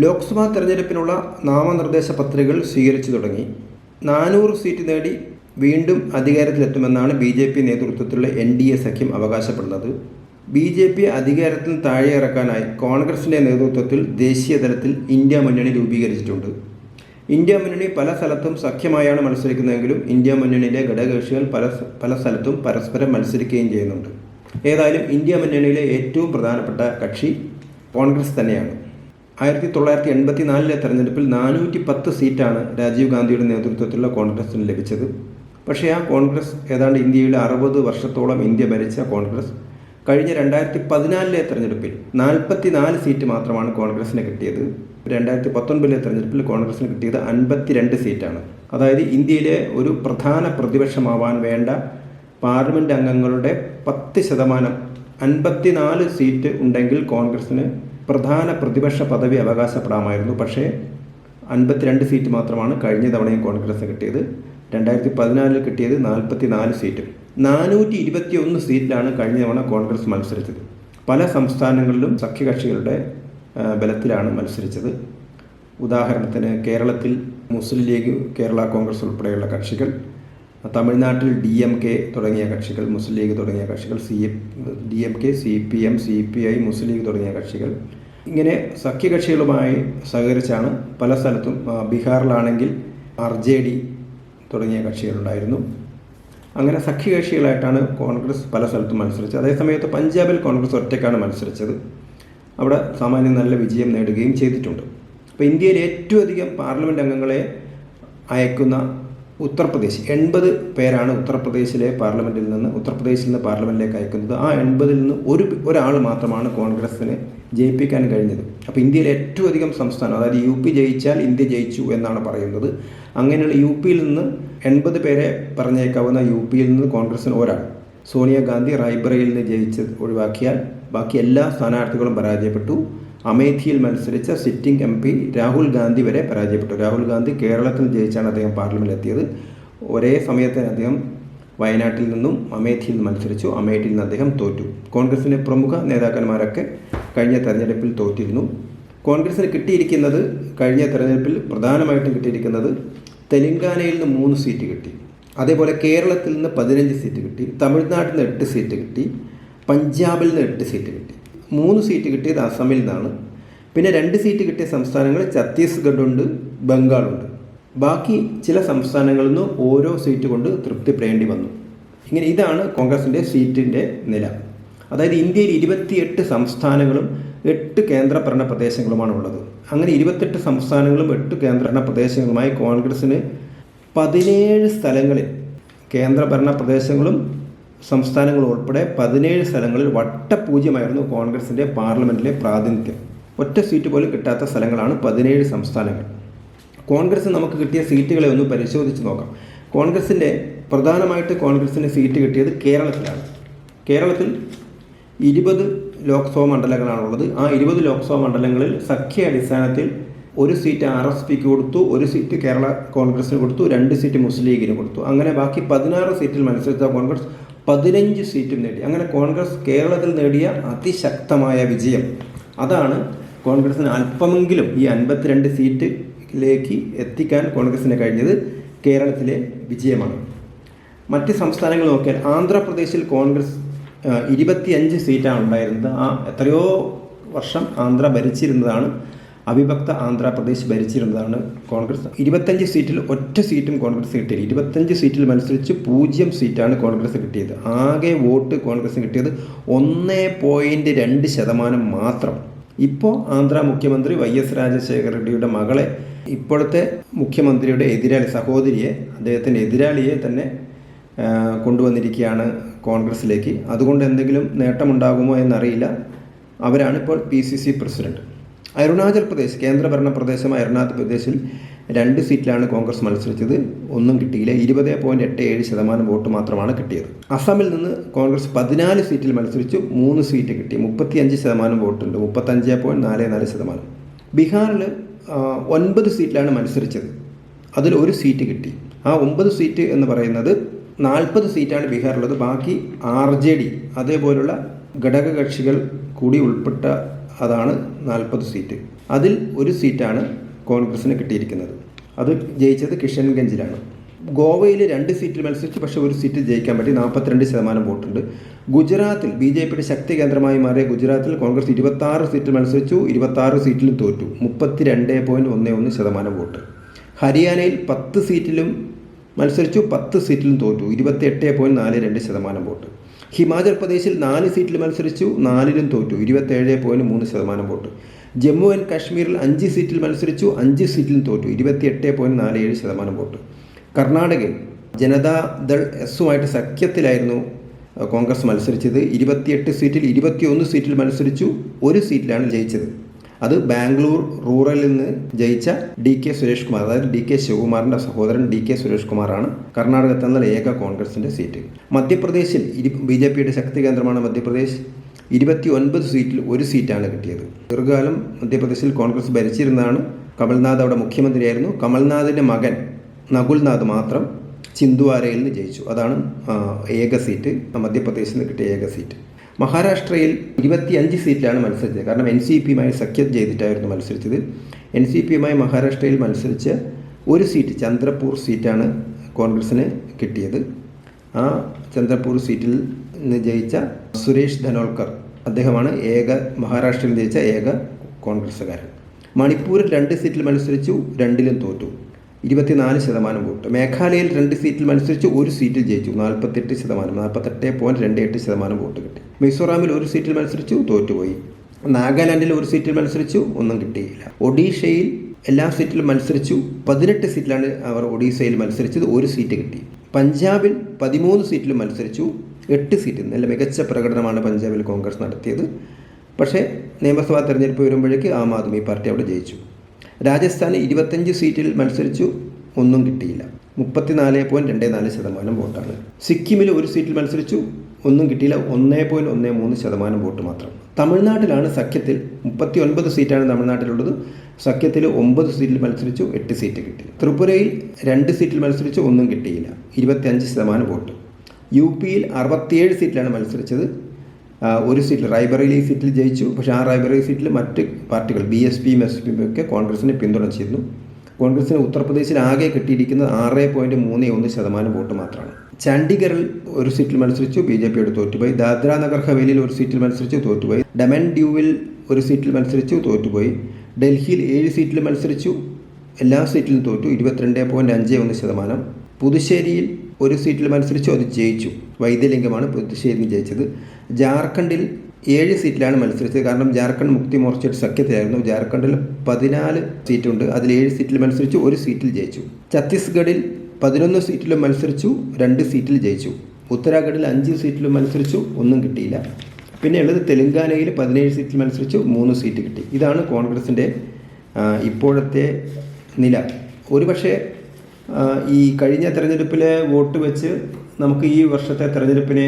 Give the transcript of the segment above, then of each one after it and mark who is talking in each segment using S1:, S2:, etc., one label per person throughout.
S1: ലോക്സഭാ തെരഞ്ഞെടുപ്പിനുള്ള നാമനിർദ്ദേശ പത്രികകൾ സ്വീകരിച്ചു തുടങ്ങി. നാനൂറ് സീറ്റ് നേടി വീണ്ടും അധികാരത്തിലെത്തുമെന്നാണ് ബി ജെ പി നേതൃത്വത്തിലുള്ള എൻ ഡി എ സഖ്യം അവകാശപ്പെടുന്നത്. ബി ജെ പി അധികാരത്തിൽ താഴെ ഇറക്കാനായി കോൺഗ്രസിന്റെ നേതൃത്വത്തിൽ ദേശീയ തലത്തിൽ ഇന്ത്യ മുന്നണി രൂപീകരിച്ചിട്ടുണ്ട്. ഇന്ത്യ മുന്നണി പല സ്ഥലത്തും സഖ്യമായാണ് മത്സരിക്കുന്നതെങ്കിലും ഇന്ത്യ മുന്നണിയിലെ ഘടകകക്ഷികൾ പല പല സ്ഥലത്തും പരസ്പരം മത്സരിക്കുകയും ചെയ്യുന്നുണ്ട്. ഏതായാലും ഇന്ത്യ മുന്നണിയിലെ ഏറ്റവും പ്രധാനപ്പെട്ട കക്ഷി കോൺഗ്രസ് തന്നെയാണ്. ആയിരത്തി തൊള്ളായിരത്തി എൺപത്തി നാലിലെ തെരഞ്ഞെടുപ്പിൽ നാനൂറ്റി പത്ത് സീറ്റാണ് രാജീവ് ഗാന്ധിയുടെ നേതൃത്വത്തിലുള്ള കോൺഗ്രസിന് ലഭിച്ചത്. പക്ഷേ ആ കോൺഗ്രസ് ഏതാണ്ട് ഇന്ത്യയിലെ അറുപത് വർഷത്തോളം ഇന്ത്യ ഭരിച്ച കോൺഗ്രസ് കഴിഞ്ഞ രണ്ടായിരത്തി പതിനാലിലെ തെരഞ്ഞെടുപ്പിൽ നാൽപ്പത്തി നാല് സീറ്റ് മാത്രമാണ് കോൺഗ്രസിന് കിട്ടിയത്. രണ്ടായിരത്തി പത്തൊൻപതിലെ തെരഞ്ഞെടുപ്പിൽ കോൺഗ്രസിന് കിട്ടിയത് അൻപത്തിരണ്ട് സീറ്റാണ്. അതായത് ഇന്ത്യയിലെ ഒരു പ്രധാന പ്രതിപക്ഷമാവാൻ വേണ്ട പാർലമെന്റ് അംഗങ്ങളുടെ പത്ത് ശതമാനം അൻപത്തിനാല് സീറ്റ് ഉണ്ടെങ്കിൽ കോൺഗ്രസിന് പ്രധാന പ്രതിപക്ഷ പദവി അവകാശപ്പെടാമായിരുന്നു. പക്ഷേ അൻപത്തിരണ്ട് സീറ്റ് മാത്രമാണ് കഴിഞ്ഞ തവണയും കോൺഗ്രസ് കിട്ടിയത്. രണ്ടായിരത്തി പതിനാലിൽ കിട്ടിയത് നാൽപ്പത്തി നാല് സീറ്റും. നാനൂറ്റി ഇരുപത്തി ഒന്ന് സീറ്റിലാണ് കഴിഞ്ഞ തവണ കോൺഗ്രസ് മത്സരിച്ചത്. പല സംസ്ഥാനങ്ങളിലും സഖ്യകക്ഷികളുടെ ബലത്തിലാണ് മത്സരിച്ചത്. ഉദാഹരണത്തിന് കേരളത്തിൽ മുസ്ലിം ലീഗ് കേരള കോൺഗ്രസ് ഉൾപ്പെടെയുള്ള കക്ഷികൾ തമിഴ്നാട്ടിൽ ഡി എം കെ തുടങ്ങിയ കക്ഷികൾ മുസ്ലിം ലീഗ് തുടങ്ങിയ കക്ഷികൾ C D M K C P M C P I Muslim League തുടങ്ങിയ കക്ഷികൾ ഇങ്ങനെ സഖ്യകക്ഷികളുമായി സഹകരിച്ചാണ് പല സ്ഥലത്തും ബീഹാറിലാണെങ്കിൽ ആർ ജെ ഡി തുടങ്ങിയ കക്ഷികളുണ്ടായിരുന്നു. അങ്ങനെ സഖ്യകക്ഷികളായിട്ടാണ് കോൺഗ്രസ് പല സ്ഥലത്തും മത്സരിച്ചത്. അതേസമയത്ത് പഞ്ചാബിൽ കോൺഗ്രസ് ഒറ്റയ്ക്കാണ് മത്സരിച്ചത്. അവിടെ സാമാന്യം നല്ല വിജയം നേടുകയും ചെയ്തിട്ടുണ്ട്. അപ്പോൾ ഇന്ത്യയിൽ ഏറ്റവും അധികം പാർലമെന്റ് അംഗങ്ങളെ അയക്കുന്ന ഉത്തർപ്രദേശ് എൺപത് പേരാണ് ഉത്തർപ്രദേശിലെ പാർലമെന്റിൽ നിന്ന് ഉത്തർപ്രദേശിൽ നിന്ന് പാർലമെന്റിലേക്ക് അയക്കുന്നത്. ആ എൺപതിൽ നിന്ന് ഒരു ഒരാൾ മാത്രമാണ് കോൺഗ്രസ്സിന് ജയിപ്പിക്കാൻ കഴിഞ്ഞത്. അപ്പോൾ ഇന്ത്യയിലെ ഏറ്റവും അധികം സംസ്ഥാനം അതായത് യു പി ജയിച്ചാൽ ഇന്ത്യ ജയിച്ചു എന്നാണ് പറയുന്നത്. അങ്ങനെയുള്ള യു പിയിൽ നിന്ന് എൺപത് പേരെ പറഞ്ഞേക്കാവുന്ന യു പിയിൽ നിന്ന് കോൺഗ്രസ്സിന് ഒരാൾ സോണിയാഗാന്ധി റായ്ബറയിൽ നിന്ന് ജയിച്ച് ഒഴിവാക്കിയാൽ ബാക്കി എല്ലാ സ്ഥാനാർത്ഥികളും പരാജയപ്പെട്ടു. അമേഠിയിൽ മത്സരിച്ച sitting M P Rahul Gandhi വരെ പരാജയപ്പെട്ടു. രാഹുൽ ഗാന്ധി കേരളത്തിൽ ജയിച്ചാണ് അദ്ദേഹം പാർലമെന്റിൽ എത്തിയത് ഒരേ സമയത്ത് അദ്ദേഹം വയനാട്ടിൽ നിന്നും അമേഠിയിൽ നിന്ന് മത്സരിച്ചു. അമേഠിയിൽ നിന്ന് അദ്ദേഹം തോറ്റു. കോൺഗ്രസിന്റെ പ്രമുഖ നേതാക്കന്മാരൊക്കെ കഴിഞ്ഞ തെരഞ്ഞെടുപ്പിൽ തോറ്റിരുന്നു. കോൺഗ്രസിന് കിട്ടിയിരിക്കുന്നത് കഴിഞ്ഞ തെരഞ്ഞെടുപ്പിൽ പ്രധാനമായിട്ടും കിട്ടിയിരിക്കുന്നത് തെലങ്കാനയിൽ നിന്ന് മൂന്ന് സീറ്റ് കിട്ടി. അതേപോലെ കേരളത്തിൽ നിന്ന് പതിനഞ്ച് സീറ്റ് കിട്ടി. തമിഴ്നാട്ടിൽ നിന്ന് എട്ട് സീറ്റ് കിട്ടി. പഞ്ചാബിൽ നിന്ന് എട്ട് സീറ്റ് കിട്ടി. മൂന്ന് സീറ്റ് കിട്ടിയത് അസമിൽ നിന്നാണ്. പിന്നെ രണ്ട് സീറ്റ് കിട്ടിയ സംസ്ഥാനങ്ങൾ ഛത്തീസ്ഗഡ് ഉണ്ട് ബംഗാളുണ്ട്. ബാക്കി ചില സംസ്ഥാനങ്ങളിൽ നിന്ന് ഓരോ സീറ്റ് കൊണ്ട് തൃപ്തിപ്പെടേണ്ടി വന്നു. ഇങ്ങനെ ഇതാണ് കോൺഗ്രസിന്റെ സീറ്റിന്റെ നില. അതായത് ഇന്ത്യയിൽ ഇരുപത്തിയെട്ട് സംസ്ഥാനങ്ങളും എട്ട് കേന്ദ്രഭരണ പ്രദേശങ്ങളുമാണ് ഉള്ളത്. അങ്ങനെ ഇരുപത്തെട്ട് സംസ്ഥാനങ്ങളും എട്ട് കേന്ദ്രഭരണ പ്രദേശങ്ങളുമായി കോൺഗ്രസ്സിന് പതിനേഴ് സ്ഥലങ്ങളിൽ കേന്ദ്രഭരണ പ്രദേശങ്ങളും സംസ്ഥാനങ്ങളും ഉൾപ്പെടെ പതിനേഴ് സ്ഥലങ്ങളിൽ വട്ടപൂജ്യമായിരുന്നു കോൺഗ്രസിന്റെ പാർലമെന്റിലെ പ്രാതിനിധ്യം. ഒറ്റ സീറ്റ് പോലും കിട്ടാത്ത സ്ഥലങ്ങളാണ് പതിനേഴ് സംസ്ഥാനങ്ങൾ. കോൺഗ്രസ് നമുക്ക് കിട്ടിയ സീറ്റുകളെ ഒന്ന് പരിശോധിച്ച് നോക്കാം. കോൺഗ്രസിന്റെ പ്രധാനമായിട്ട് കോൺഗ്രസിന് സീറ്റ് കിട്ടിയത് കേരളത്തിലാണ്. കേരളത്തിൽ ഇരുപത് ലോക്സഭാ മണ്ഡലങ്ങളാണുള്ളത്. ആ ഇരുപത് ലോക്സഭാ മണ്ഡലങ്ങളിൽ സഖ്യ അടിസ്ഥാനത്തിൽ ഒരു സീറ്റ് ആർ എസ് പിക്ക് കൊടുത്തു ഒരു സീറ്റ് കേരള കോൺഗ്രസിന് കൊടുത്തു രണ്ട് സീറ്റ് മുസ്ലിം ലീഗിന് കൊടുത്തു. അങ്ങനെ ബാക്കി പതിനാറ് സീറ്റിൽ മത്സരിച്ച കോൺഗ്രസ് പതിനഞ്ച് സീറ്റും നേടി. അങ്ങനെ കോൺഗ്രസ് കേരളത്തിൽ നേടിയ അതിശക്തമായ വിജയം. അതാണ് കോൺഗ്രസിന് അല്പമെങ്കിലും ഈ അൻപത്തിരണ്ട് സീറ്റിലേക്ക് എത്തിക്കാൻ കോൺഗ്രസിന് കഴിഞ്ഞത് കേരളത്തിലെ വിജയമാണ്. മറ്റ് സംസ്ഥാനങ്ങൾ നോക്കിയാൽ ആന്ധ്രാപ്രദേശിൽ കോൺഗ്രസ് ഇരുപത്തിയഞ്ച് സീറ്റാണ് ഉണ്ടായിരുന്നത്. ആ എത്രയോ വർഷം ആന്ധ്ര ഭരിച്ചിരുന്നതാണ്. അവിഭക്ത ആന്ധ്രാപ്രദേശ് ഭരിച്ചിരുന്നതാണ് കോൺഗ്രസ്. ഇരുപത്തഞ്ച് സീറ്റിൽ ഒറ്റ സീറ്റും കോൺഗ്രസ് കിട്ടിയത് ഇരുപത്തഞ്ച് സീറ്റിൽ മത്സരിച്ച് പൂജ്യം സീറ്റാണ് കോൺഗ്രസ് കിട്ടിയത്. ആകെ വോട്ട് കോൺഗ്രസ് കിട്ടിയത് ഒന്ന് പോയിന്റ് രണ്ട് ശതമാനം മാത്രം. ഇപ്പോൾ ആന്ധ്ര മുഖ്യമന്ത്രി വൈ എസ് രാജശേഖര റെഡ്ഡിയുടെ മകളെ ഇപ്പോഴത്തെ മുഖ്യമന്ത്രിയുടെ എതിരാളി സഹോദരിയെ അദ്ദേഹത്തിന്റെ എതിരാളിയെ തന്നെ കൊണ്ടുവന്നിരിക്കുകയാണ് കോൺഗ്രസ്സിലേക്ക്. അതുകൊണ്ട് എന്തെങ്കിലും നേട്ടമുണ്ടാകുമോ എന്നറിയില്ല. അവരാണ് ഇപ്പോൾ P C C president. Arunachal Pradesh കേന്ദ്രഭരണ പ്രദേശമായ അരുണാചൽ പ്രദേശിൽ രണ്ട് സീറ്റിലാണ് കോൺഗ്രസ് മത്സരിച്ചത്. ഒന്നും കിട്ടിയില്ല. ഇരുപത് പോയിന്റ് എട്ട് ഏഴ് ശതമാനം വോട്ട് മാത്രമാണ് കിട്ടിയത്. അസമിൽ നിന്ന് കോൺഗ്രസ് പതിനാല് സീറ്റിൽ മത്സരിച്ചു. മൂന്ന് സീറ്റ് കിട്ടി. മുപ്പത്തിയഞ്ച് ശതമാനം വോട്ടുണ്ട്. മുപ്പത്തഞ്ച് പോയിന്റ് നാല് നാല് ശതമാനം. ബീഹാറിൽ ഒൻപത് സീറ്റിലാണ് മത്സരിച്ചത്. അതിൽ ഒരു സീറ്റ് കിട്ടി. ആ ഒമ്പത് സീറ്റ് എന്ന് പറയുന്നത് നാൽപ്പത് സീറ്റാണ് ബീഹാറിലുള്ളത്. ബാക്കി ആർ ജെ ഡി അതേപോലുള്ള ഘടകകക്ഷികൾ കൂടി ഉൾപ്പെട്ട അതാണ് നാൽപ്പത് സീറ്റ്. അതിൽ ഒരു സീറ്റാണ് കോൺഗ്രസിന് കിട്ടിയിരിക്കുന്നത്. അത് ജയിച്ചത് കിഷൻഗഞ്ചിലാണ്. ഗോവയിൽ രണ്ട് സീറ്റിൽ മത്സരിച്ച് പക്ഷേ ഒരു സീറ്റ് ജയിക്കാൻ പറ്റി. നാൽപ്പത്തിരണ്ട് ശതമാനം വോട്ടുണ്ട്. ഗുജറാത്തിൽ ബി ജെ പിയുടെ ശക്തി കേന്ദ്രമായി മാറിയ ഗുജറാത്തിൽ കോൺഗ്രസ് ഇരുപത്താറ് സീറ്റിൽ മത്സരിച്ചു ഇരുപത്താറ് സീറ്റിലും തോറ്റു. മുപ്പത്തി രണ്ട് പോയിന്റ് ഒന്ന് ഒന്ന് ശതമാനം വോട്ട്. ഹരിയാനയിൽ പത്ത് സീറ്റിലും മത്സരിച്ചു പത്ത് സീറ്റിലും തോറ്റു. ഇരുപത്തിയെട്ട് പോയിന്റ് നാല് രണ്ട് ശതമാനം വോട്ട്. ഹിമാചൽ പ്രദേശിൽ നാല് സീറ്റിൽ മത്സരിച്ചു നാലിലും തോറ്റു. ഇരുപത്തേഴ് പോയിന്റ് മൂന്ന് ശതമാനം വോട്ട്. ജമ്മു ആൻഡ് കാശ്മീരിൽ അഞ്ച് സീറ്റിൽ മത്സരിച്ചു അഞ്ച് സീറ്റിലും തോറ്റു. ഇരുപത്തിയെട്ട് പോയിന്റ് നാല് ഏഴ് ശതമാനം വോട്ട്. കർണാടകയിൽ ജനതാദൾ എസുമായിട്ട് സഖ്യത്തിലായിരുന്നു കോൺഗ്രസ് മത്സരിച്ചത്. ഇരുപത്തിയെട്ട് സീറ്റിൽ ഇരുപത്തിയൊന്ന് സീറ്റിൽ മത്സരിച്ചു. ഒരു സീറ്റിലാണ് ജയിച്ചത്. അത് ബാംഗ്ലൂർ റൂറലിൽ നിന്ന് ജയിച്ച ഡി കെ സുരേഷ് കുമാർ അതായത് ഡി കെ ശിവകുമാറിന്റെ സഹോദരൻ ഡി കെ സുരേഷ് കുമാറാണ് കർണാടകത്തിൽ നിന്നുള്ള ഏക കോൺഗ്രസിന്റെ സീറ്റ്. മധ്യപ്രദേശിൽ ഇരു ബി ജെ പിയുടെ ശക്തി കേന്ദ്രമാണ് മധ്യപ്രദേശ്. ഇരുപത്തി ഒൻപത് സീറ്റിൽ ഒരു സീറ്റാണ് കിട്ടിയത്. ദീർഘകാലം മധ്യപ്രദേശിൽ കോൺഗ്രസ് ഭരിച്ചിരുന്നതാണ് കമൽനാഥ് അവിടെ മുഖ്യമന്ത്രിയായിരുന്നു. കമൽനാഥിന്റെ മകൻ നകുൽനാഥ് മാത്രം ചിന്തുവാരയിൽ നിന്ന് ജയിച്ചു. അതാണ് ഏക സീറ്റ്. മധ്യപ്രദേശിൽ നിന്ന് കിട്ടിയ ഏക സീറ്റ്. മഹാരാഷ്ട്രയിൽ ഇരുപത്തിയഞ്ച് സീറ്റിലാണ് മത്സരിച്ചത്. കാരണം എൻ സി പിയുമായി സഖ്യം ചെയ്തിട്ടായിരുന്നു മത്സരിച്ചത്. എൻ സി പിയുമായി മഹാരാഷ്ട്രയിൽ മത്സരിച്ച് ഒരു സീറ്റ് ചന്ദ്രപൂർ സീറ്റാണ് കോൺഗ്രസിന് കിട്ടിയത്. ആ ചന്ദ്രപൂർ സീറ്റിൽ നിന്ന് ജയിച്ച സുരേഷ് ധനോൾക്കർ അദ്ദേഹമാണ് ഏക മഹാരാഷ്ട്രയിൽ ജയിച്ച ഏക കോൺഗ്രസ്സുകാരൻ. മണിപ്പൂരിൽ രണ്ട് സീറ്റിൽ മത്സരിച്ചു രണ്ടിലും തോറ്റു. ഇരുപത്തിനാല് ശതമാനം വോട്ട്. മേഘാലയയിൽ രണ്ട് സീറ്റിൽ മത്സരിച്ച് ഒരു സീറ്റിൽ ജയിച്ചു. നാൽപ്പത്തെട്ട് ശതമാനം നാൽപ്പത്തെട്ട് പോയിന്റ് രണ്ട് എട്ട് ശതമാനം വോട്ട് കിട്ടി. മിസോറാമിൽ ഒരു സീറ്റിൽ മത്സരിച്ചു തോറ്റുപോയി. നാഗാലാൻഡിൽ ഒരു സീറ്റിൽ മത്സരിച്ചു ഒന്നും കിട്ടിയില്ല. ഒഡീഷയിൽ എല്ലാ സീറ്റിലും മത്സരിച്ചു പതിനെട്ട് സീറ്റിലാണ് അവർ ഒഡീഷയിൽ മത്സരിച്ചത് ഒരു സീറ്റ് കിട്ടി. പഞ്ചാബിൽ പതിമൂന്ന് സീറ്റിലും മത്സരിച്ചു എട്ട് സീറ്റ് നല്ല മികച്ച പ്രകടനമാണ് പഞ്ചാബിൽ കോൺഗ്രസ് നടത്തിയത്. പക്ഷേ നിയമസഭാ തെരഞ്ഞെടുപ്പ് വരുമ്പോഴേക്ക് ആം ആദ്മി പാർട്ടി അവിടെ ജയിച്ചു. രാജസ്ഥാനിൽ ഇരുപത്തഞ്ച് സീറ്റിൽ മത്സരിച്ചു. ഒന്നും കിട്ടിയില്ല. മുപ്പത്തിനാല് പോയിന്റ് രണ്ട് നാല് ശതമാനം വോട്ടാണ്. സിക്കിമിൽ ഒരു സീറ്റിൽ മത്സരിച്ചു. ഒന്നും കിട്ടിയില്ല. ഒന്നേ പോയിന്റ് ഒന്നേ മൂന്ന് ശതമാനം വോട്ട് മാത്രം. തമിഴ്നാട്ടിലാണ് സഖ്യത്തിൽ മുപ്പത്തി ഒൻപത് സീറ്റാണ് തമിഴ്നാട്ടിലുള്ളത്. സഖ്യത്തിൽ ഒമ്പത് സീറ്റിൽ മത്സരിച്ചു. എട്ട് സീറ്റ് കിട്ടി. ത്രിപുരയിൽ രണ്ട് സീറ്റിൽ മത്സരിച്ചു. ഒന്നും കിട്ടിയില്ല. ഇരുപത്തിയഞ്ച് ശതമാനം വോട്ട്. യു പിയിൽ അറുപത്തിയേഴ് സീറ്റിലാണ് മത്സരിച്ചത്. ഒരു സീറ്റിൽ റായ്ബറേലി സീറ്റിൽ ജയിച്ചു. പക്ഷേ ആ റായ്ബറേലി സീറ്റിൽ മറ്റ് പാർട്ടികൾ ബി എസ് പിയും എസ് പിയും ഒക്കെ കോൺഗ്രസിനെ പിന്തുണച്ചിരുന്നു. കോൺഗ്രസിന് ഉത്തർപ്രദേശിൽ ആകെ കിട്ടിയിരിക്കുന്നത് ആറ് പോയിന്റ് മൂന്ന് ഒന്ന് ശതമാനം വോട്ട് മാത്രമാണ്. ചണ്ഡീഗറിൽ ഒരു സീറ്റിൽ മത്സരിച്ചു ബി ജെ പിയോട് തോറ്റുപോയി. ദാദ്ര നഗർ ഹവേലിയിൽ ഒരു സീറ്റിൽ മത്സരിച്ചു തോറ്റുപോയി. ഡമൻ ഡ്യൂവിൽ ഒരു സീറ്റിൽ മത്സരിച്ചു തോറ്റുപോയി. ഡൽഹിയിൽ ഏഴ് സീറ്റിൽ മത്സരിച്ചു എല്ലാ സീറ്റിലും തോറ്റു. ഇരുപത്തിരണ്ട് പോയിന്റ് അഞ്ച് ഒന്ന് ശതമാനം. പുതുശ്ശേരിയിൽ ഒരു സീറ്റിൽ മത്സരിച്ചു അത് ജയിച്ചു. വൈദ്യലിംഗമാണ് പുതുശ്ശേരിയിൽ ജയിച്ചത്. ജാർഖണ്ഡിൽ ഏഴ് സീറ്റിലാണ് മത്സരിച്ചത്. കാരണം ജാർഖണ്ഡ് മുക്തി മോർച്ചയുടെ സഖ്യത്തിലായിരുന്നു. ജാർഖണ്ഡിൽ പതിനാല് സീറ്റുണ്ട്. അതിൽ ഏഴ് സീറ്റിൽ മത്സരിച്ചു ഒരു സീറ്റിൽ ജയിച്ചു. ഛത്തീസ്ഗഡിൽ പതിനൊന്ന് സീറ്റിലും മത്സരിച്ചു രണ്ട് സീറ്റിൽ ജയിച്ചു. ഉത്തരാഖണ്ഡിൽ അഞ്ച് സീറ്റിലും മത്സരിച്ചു ഒന്നും കിട്ടിയില്ല. പിന്നെ ഉള്ളത് തെലങ്കാനയിൽ പതിനേഴ് സീറ്റിൽ മത്സരിച്ചു മൂന്ന് സീറ്റ് കിട്ടി. ഇതാണ് കോൺഗ്രസിന്റെ ഇപ്പോഴത്തെ നില. ഒരുപക്ഷെ ഈ കഴിഞ്ഞ തെരഞ്ഞെടുപ്പിലെ വോട്ട് വെച്ച് നമുക്ക് ഈ വർഷത്തെ തെരഞ്ഞെടുപ്പിനെ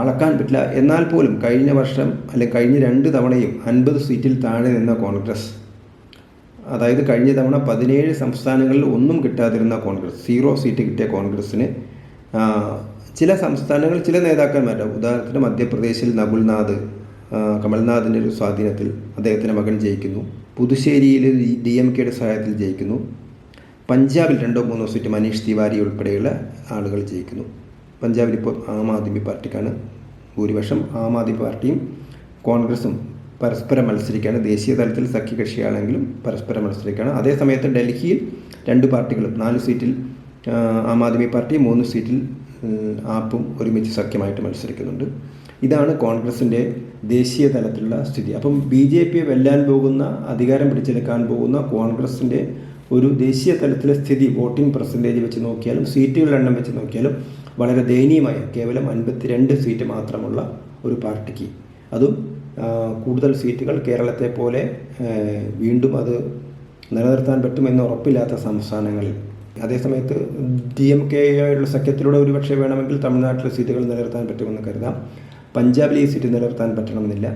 S1: അളക്കാൻ പറ്റില്ല. എന്നാൽ പോലും കഴിഞ്ഞ വർഷം അല്ലെങ്കിൽ കഴിഞ്ഞ രണ്ട് തവണയും അൻപത് സീറ്റിൽ താഴെ നിന്ന കോൺഗ്രസ്. അതായത് കഴിഞ്ഞ തവണ പതിനേഴ് സംസ്ഥാനങ്ങളിൽ ഒന്നും കിട്ടാതിരുന്ന കോൺഗ്രസ് സീറോ സീറ്റ് കിട്ടിയ കോൺഗ്രസ്സിന്. ചില സംസ്ഥാനങ്ങൾ ചില നേതാക്കന്മാരുടെ ഉദാഹരണത്തിന് മധ്യപ്രദേശിൽ നകുൽനാഥ് കമൽനാഥിന്റെ ഒരു സ്വാധീനത്തിൽ അദ്ദേഹത്തിന്റെ മകൻ ജയിക്കുന്നു. പുതുശ്ശേരിയിൽ ഡി എം കെയുടെ സഹായത്തിൽ ജയിക്കുന്നു. പഞ്ചാബിൽ രണ്ടോ മൂന്നോ സീറ്റ് മനീഷ് തിവാരി ഉൾപ്പെടെയുള്ള ആളുകൾ ജയിക്കുന്നു. പഞ്ചാബിൽ ഇപ്പോൾ ആം ആദ്മി പാർട്ടിക്കാണ് ഭൂരിപക്ഷം. ആം ആദ്മി പാർട്ടിയും കോൺഗ്രസും പരസ്പരം മത്സരിക്കുകയാണ് ദേശീയ തലത്തിൽ സഖ്യകക്ഷിയാണെങ്കിലും പരസ്പരം മത്സരിക്കുകയാണ് അതേസമയത്ത് ഡൽഹിയിൽ രണ്ട് പാർട്ടികളും നാല് സീറ്റിൽ ആ, ആദ്മി പാർട്ടി മൂന്ന് സീറ്റിൽ ആപ്പും ഒരുമിച്ച് സഖ്യമായിട്ട് മത്സരിക്കുന്നുണ്ട്. ഇതാണ് കോൺഗ്രസിന്റെ ദേശീയ തലത്തിലുള്ള സ്ഥിതി. അപ്പം ബി ജെ പിയെ വെല്ലാൻ പോകുന്ന അധികാരം പിടിച്ചെടുക്കാൻ പോകുന്ന കോൺഗ്രസിന്റെ ഒരു ദേശീയ തലത്തിലെ സ്ഥിതി വോട്ടിംഗ് പെർസെന്റേജ് വെച്ച് നോക്കിയാലും സീറ്റുകളുടെ എണ്ണം വെച്ച് നോക്കിയാലും വളരെ ദയനീയമായ കേവലം അൻപത്തിരണ്ട് സീറ്റ് മാത്രമുള്ള ഒരു പാർട്ടിക്ക്. അതും കൂടുതൽ സീറ്റുകൾ കേരളത്തെ പോലെ വീണ്ടും അത് നിലനിർത്താൻ പറ്റുമെന്ന് ഉറപ്പില്ലാത്ത സംസ്ഥാനങ്ങളിൽ അതേസമയത്ത് ഡി എം കെ ആയുള്ള സഖ്യത്തിലൂടെ ഒരുപക്ഷെ വേണമെങ്കിൽ തമിഴ്നാട്ടിലെ സീറ്റുകൾ നിലനിർത്താൻ പറ്റുമെന്ന് കരുതാം. പഞ്ചാബിൽ ഈ സീറ്റ് നിലനിർത്താൻ പറ്റണമെന്നില്ല.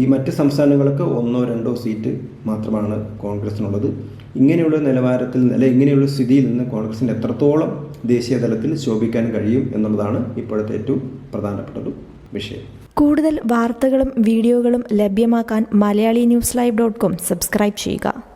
S1: ഈ മറ്റ് സംസ്ഥാനങ്ങൾക്ക് ഒന്നോ രണ്ടോ സീറ്റ് മാത്രമാണ് കോൺഗ്രസിനുള്ളത്. ഇങ്ങനെയുള്ള നിലവാരത്തിൽ അല്ലെ ഇങ്ങനെയുള്ള സ്ഥിതിയിൽ നിന്ന് കോൺഗ്രസിന് എത്രത്തോളം ദേശീയ തലത്തിൽ ശോഭിക്കാൻ കഴിയും എന്നുള്ളതാണ് ഇപ്പോഴത്തെ ഏറ്റവും പ്രധാനപ്പെട്ട വിഷയം.
S2: കൂടുതൽ വാർത്തകളും വീഡിയോകളും ലഭ്യമാക്കാൻ Malayali news live dot com subscribe ചെയ്യുക.